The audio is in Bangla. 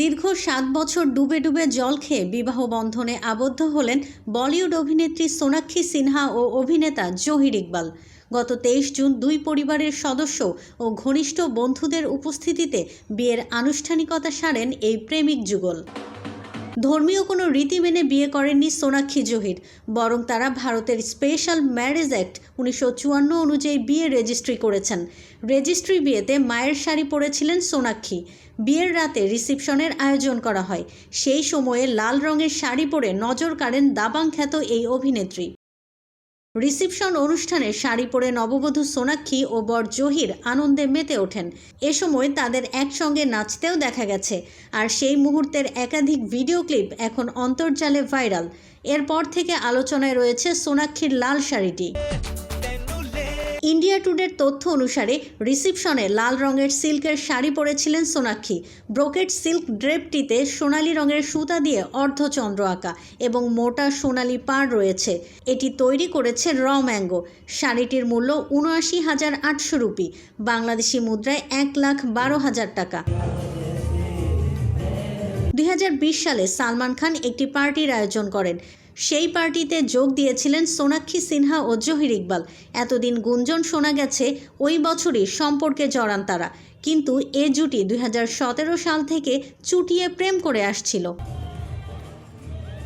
দীর্ঘ সাত বছর ডুবে ডুবে জল খেয়ে বিবাহ বন্ধনে আবদ্ধ হলেন বলিউড অভিনেত্রী সোনাক্ষী সিনহা ও অভিনেতা জহির ইকবাল। গত তেইশ জুন দুই পরিবারের সদস্য ও ঘনিষ্ঠ বন্ধুদের উপস্থিতিতে বিয়ের আনুষ্ঠানিকতা সারেন এই প্রেমিক যুগল। ধর্মীয় কোনো রীতি মেনে বিয়ে করেননি সোনাক্ষী জহির, বরং তারা ভারতের স্পেশাল ম্যারেজ অ্যাক্ট উনিশশো চুয়ান্ন অনুযায়ী বিয়ে রেজিস্ট্রি করেছেন। রেজিস্ট্রি বিয়েতে মায়ের শাড়ি পরেছিলেন সোনাক্ষী। বিয়ের রাতে রিসিপশনের আয়োজন করা হয়। সেই সময়ে লাল রঙের শাড়ি পরে নজর কাড়েন দাবাং খ্যাত এই অভিনেত্রী। রিসিপশন অনুষ্ঠানে শাড়ি পরে নববধূ সোনাক্ষী ও বর জহির আনন্দে মেতে ওঠেন। এ সময় তাদের একসঙ্গে নাচতেও দেখা গেছে আর সেই মুহূর্তের একাধিক ভিডিও ক্লিপ এখন অন্তর্জালে ভাইরাল। এরপর থেকে আলোচনায় রয়েছে সোনাক্ষীর লাল শাড়িটি। ইন্ডিয়া টুডের তথ্য অনুসারে রিসিপশনে লাল রঙের সিল্কের শাড়ি পরেছিলেন সোনাক্ষী। ব্রোকেট সিল্ক ড্রেপটিতে সোনালী রঙের সুতা দিয়ে অর্ধচন্দ্র আঁকা এবং মোটা সোনালি পাড় রয়েছে। এটি তৈরি করেছে র ম্যাঙ্গো। শাড়িটির মূল্য উনআশি হাজার আটশো রুপি। বাংলাদেশি মুদ্রায় এক লাখ বারো হাজার টাকা। দুই হাজার বিশ সালে সালমান খান একটি পার্টির আয়োজন করেন। সেই পার্টিতে যোগ দিয়েছিলেন সোনাক্ষী সিনহা ও জহির ইকবাল। এতদিন গুঞ্জন শোনা গেছে, ওই বছরই সম্পর্কে জড়ান তারা। কিন্তু এ জুটি দুই হাজার সতেরো সাল থেকে চুটিয়ে প্রেম করে আসছিল।